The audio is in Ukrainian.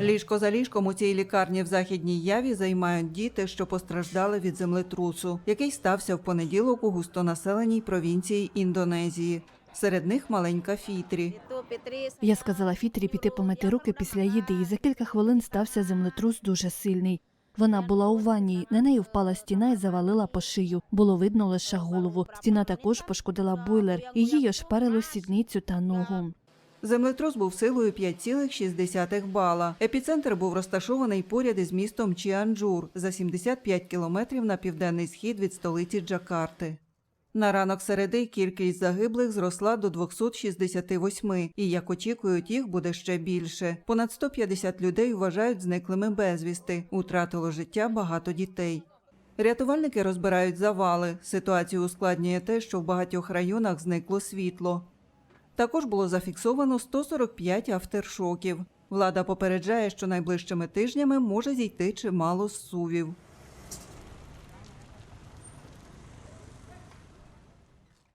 Ліжко за ліжком у цій лікарні в західній яві займають діти, що постраждали від землетрусу, який стався в понеділок у густонаселеній провінції Індонезії. Серед них маленька Фітрі. Я сказала Фітрі піти помити руки після їди, і за кілька хвилин стався землетрус дуже сильний. Вона була у ванні, на неї впала стіна і завалила по шию. Було видно лише голову. Стіна також пошкодила бойлер, і їй ошпарило сідницю та ногу. Землетрус був силою 5,6 бала. Епіцентр був розташований поряд із містом Чіанджур за 75 кілометрів на південний схід від столиці Джакарти. На ранок середи кількість загиблих зросла до 268, і, як очікують, їх буде ще більше. Понад 150 людей вважають зниклими безвісти. Утратило життя багато дітей. Рятувальники розбирають завали. Ситуацію ускладнює те, що в багатьох районах зникло світло. Також було зафіксовано 145 авторшоків. Влада попереджає, що найближчими тижнями може зійти чимало зсувів.